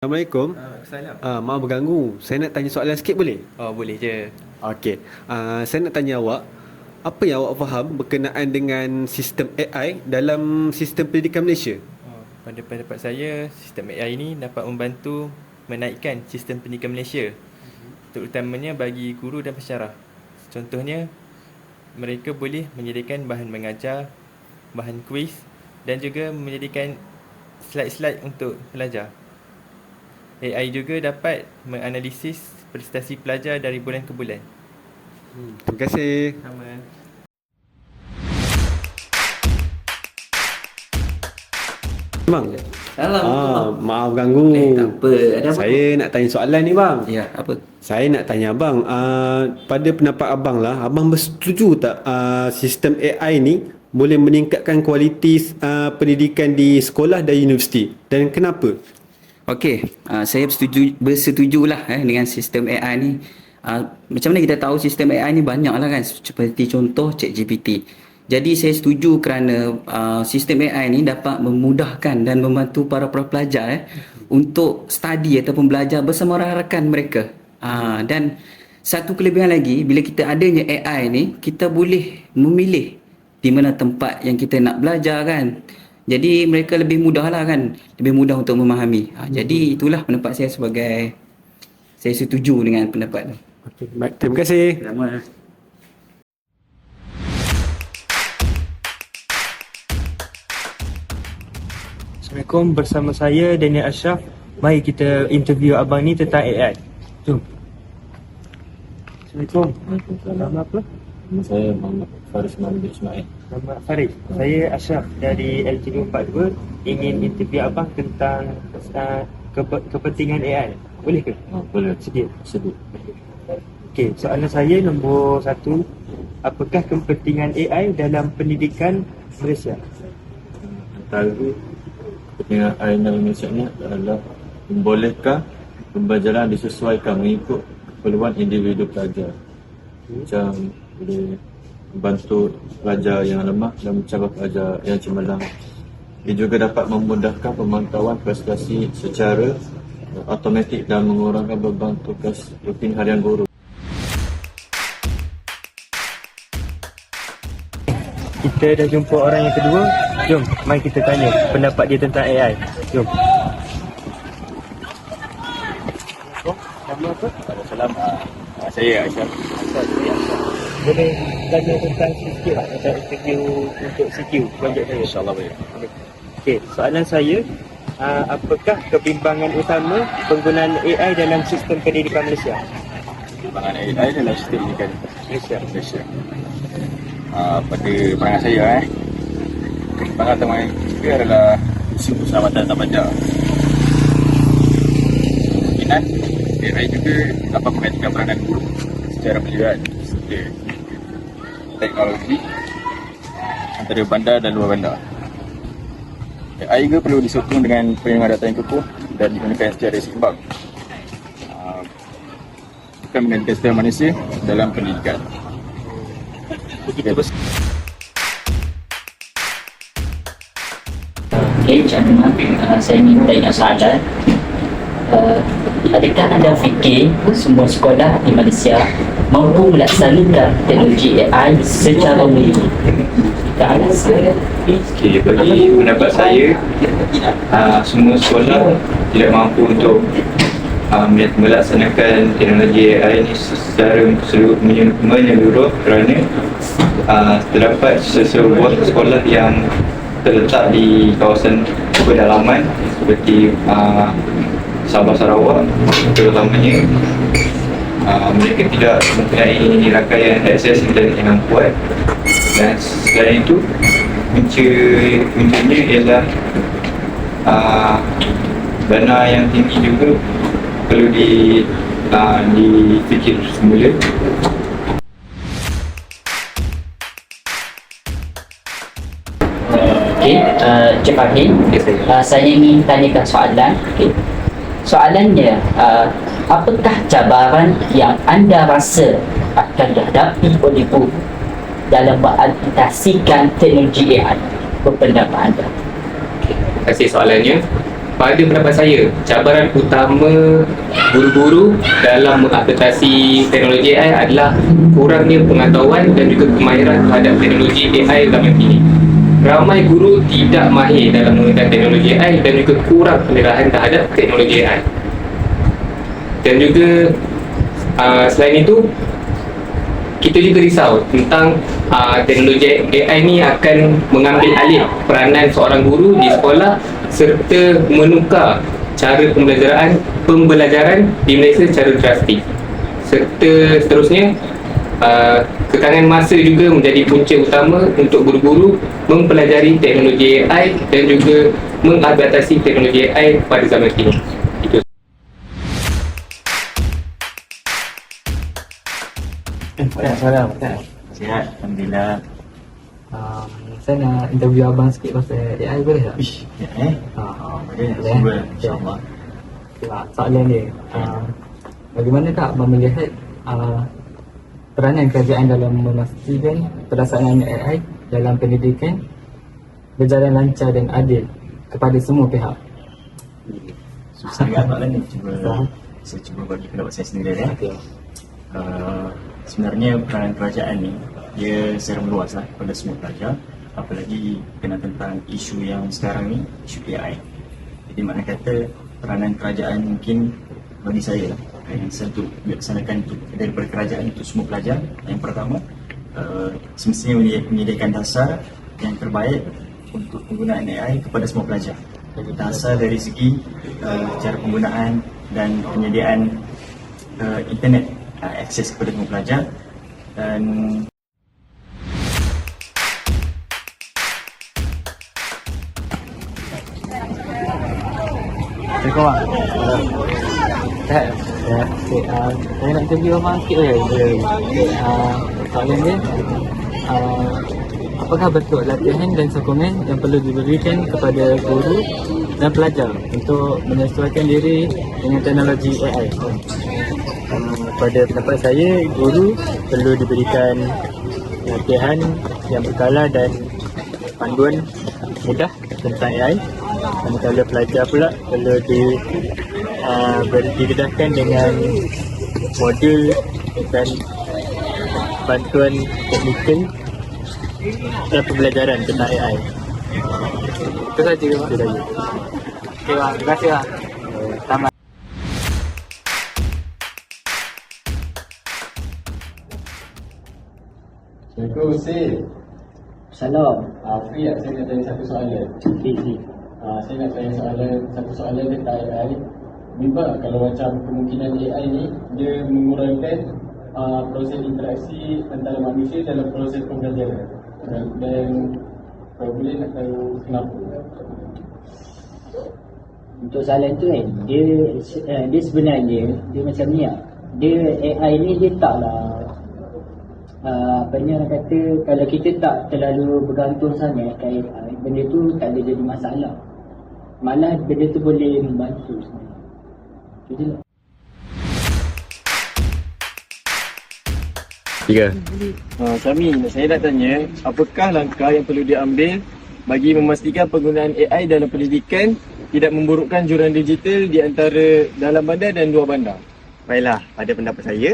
Assalamualaikum. Salam. Uh, maaf berganggu. Saya nak tanya soalan sikit boleh? Oh boleh je. Okey. Uh, saya nak tanya awak, apa yang awak faham berkenaan dengan sistem AI dalam sistem pendidikan Malaysia? Oh, pada pendapat saya, sistem AI ini dapat membantu menaikkan sistem pendidikan Malaysia. Terutamanya bagi guru dan pensyarah. Contohnya, mereka boleh menyediakan bahan mengajar, bahan kuis dan juga menyediakan slide-slide untuk pelajar. AI juga dapat menganalisis prestasi pelajar dari bulan ke bulan. Hmm, terima kasih. Sama. Bang. Salam. Ah, maaf ganggu. Eh, tak apa. Ada apa? Saya nak tanya soalan ni bang. Ya, apa? Saya nak tanya abang, uh, pada pendapat abang lah, abang bersetuju tak uh, sistem AI ni boleh meningkatkan kualiti uh, pendidikan di sekolah dan universiti? Dan kenapa? Okey, uh, saya bersetuju bersetujulah eh dengan sistem AI ni. Uh, macam mana kita tahu sistem AI ni banyak lah kan seperti contoh ChatGPT. Jadi saya setuju kerana uh, sistem AI ni dapat memudahkan dan membantu para para pelajar eh untuk study ataupun belajar bersama rakan mereka. Uh, dan satu kelebihan lagi bila kita adanya AI ni kita boleh memilih di mana tempat yang kita nak belajar kan. Jadi mereka lebih mudah lah kan Lebih mudah untuk memahami ha, Jadi itulah pendapat saya sebagai Saya setuju dengan pendapat tu Okay, baik. Terima kasih. Sama Assalamualaikum bersama saya Daniel Ashraf. Mari kita interview abang ni tentang AI. Jom. Assalamualaikum. Nama apa? Saya Muhammad Faris Mahmud Ismail. Nama Farid. Saya Ashraf dari LT242 ingin interview abang tentang uh, kepe- kepentingan AI. Boleh ke? Oh, boleh Sedih. sebut. Okey, soalan saya nombor satu. Apakah kepentingan AI dalam pendidikan Malaysia? Antara kepentingan AI dalam Malaysia ni adalah membolehkan pembelajaran disesuaikan mengikut keperluan individu pelajar. Macam boleh membantu pelajar yang lemah dan mencabar pelajar yang cemerlang. Ia juga dapat memudahkan pemantauan prestasi secara automatik dan mengurangkan beban tugas rutin harian guru. Kita dah jumpa orang yang kedua. Jom, mari kita tanya pendapat dia tentang AI. Jom. Nama apa? Salam. Saya Aisyah. Boleh tanya tentang sikit lah Macam interview untuk CQ Projek saya InsyaAllah boleh. Okey, soalan saya uh, Apakah kebimbangan utama penggunaan AI dalam sistem pendidikan Malaysia? Perkembangan AI dalam sistem pendidikan Malaysia Malaysia. Uh, pada pandangan saya eh, kebimbangan utama juga adalah isu keselamatan dan pelajar. Kemungkinan AI juga dapat menggantikan peranan guru secara melihat teknologi antara bandar dan luar bandar. AI juga perlu disokong dengan perlindungan data yang kukuh dan digunakan secara seimbang. Uh, bukan menggantikan sistem manusia dalam pendidikan. Begitu Cakap uh, saya ingin tanya soalan uh, Adakah anda fikir semua sekolah di Malaysia mampu melaksanakan teknologi AI secara alasan Okay, bagi pendapat saya uh, semua sekolah tidak mampu untuk uh, melaksanakan teknologi AI ini secara menyeluruh kerana uh, terdapat sesebuah sekolah yang terletak di kawasan pedalaman seperti uh, Sabah Sarawak terutamanya uh, mereka tidak mempunyai rangkaian akses internet yang kuat. Dan selain itu punca puncanya ialah uh, dana yang tinggi juga perlu di uh, difikir semula. Okey, uh, Cik Fahim uh, Saya. ingin tanyakan soalan. Okay. Soalannya uh, Apakah cabaran yang anda rasa akan dihadapi oleh guru dalam mengadaptasikan teknologi AI? Berpendapat anda? Terima kasih soalannya. pada pendapat saya, cabaran utama guru-guru dalam mengadaptasi teknologi AI adalah kurangnya pengetahuan dan juga kemahiran terhadap teknologi AI zaman kini. Ramai guru tidak mahir dalam menggunakan teknologi AI dan juga kurang penilaian terhadap teknologi AI. Dan juga uh, selain itu, kita juga risau tentang uh, teknologi AI ni akan mengambil alih peranan seorang guru di sekolah serta menukar cara pembelajaran pembelajaran di Malaysia secara drastik. Serta seterusnya uh, kekangan masa juga menjadi punca utama untuk guru-guru mempelajari teknologi AI dan juga mengadaptasi teknologi AI pada zaman kini. Itu Sihat, Alhamdulillah. Um, saya nak interview abang sikit pasal AI boleh tak? Ish, ya eh. Ha, Boleh, boleh. Okay. insyaAllah. Okay, soalan dia, um, bagaimana tak abang melihat uh, peranan kerajaan dalam memastikan pelaksanaan AI dalam pendidikan berjalan lancar dan adil kepada semua pihak? Susah agak soalan ni. Cuba, saya cuba bagi pendapat saya sendiri ya. Okay. Uh, sebenarnya peranan kerajaan ni dia secara meluas lah kepada semua pelajar apalagi kena tentang isu yang sekarang ni isu AI jadi makna kata peranan kerajaan mungkin bagi saya lah yang untuk dilaksanakan untuk daripada kerajaan untuk semua pelajar yang pertama uh, semestinya menyedi- menyediakan dasar yang terbaik untuk penggunaan AI kepada semua pelajar dasar dari segi uh, cara penggunaan dan penyediaan uh, internet uh, akses kepada semua pelajar dan Assalamualaikum bang. Sehat. Okay, uh, saya nak interview abang sikit. Okay, uh, soalan dia, uh, apakah bentuk latihan dan sokongan yang perlu diberikan kepada guru dan pelajar untuk menyesuaikan diri dengan teknologi AI? Um, pada pendapat saya, guru perlu diberikan latihan yang berkala dan panduan mudah tentang AI manakala pelajar pula perlu di uh, ber- didedahkan dengan modul dan bantuan teknikal dalam pembelajaran tentang AI. Itu saja. Itu saja. Okey, bang. Terima kasih. Bang. Selamat. Sid. Salam. Ah, free tak? Saya nak tanya satu soalan. Okey, okey. Ah, saya nak tanya soalan satu soalan tentang AI. Tak kalau macam kemungkinan AI ni dia mengurangkan ah, proses interaksi antara manusia dalam proses pembelajaran. Dan, dan kalau boleh nak tahu kenapa? Untuk soalan tu kan, dia uh, dia sebenarnya dia macam ni lah. Dia AI ni dia taklah uh, apa ni orang kata kalau kita tak terlalu bergantung sangat kat AI, benda tu tak ada jadi masalah. Malah benda tu boleh membantu sebenarnya. Itu je lah. Uh, Syami, saya nak tanya, apakah langkah yang perlu diambil bagi memastikan penggunaan AI dalam pendidikan tidak memburukkan jurang digital di antara dalam bandar dan luar bandar? Baiklah, pada pendapat saya,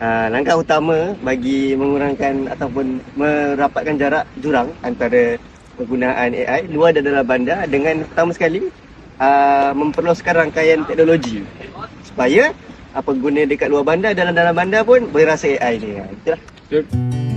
uh, langkah utama bagi mengurangkan ataupun merapatkan jarak jurang antara penggunaan AI luar dan dalam bandar dengan pertama sekali uh, memperluaskan rangkaian teknologi supaya uh, pengguna dekat luar bandar dalam dalam bandar pun boleh rasa AI ni. Itulah. Betul.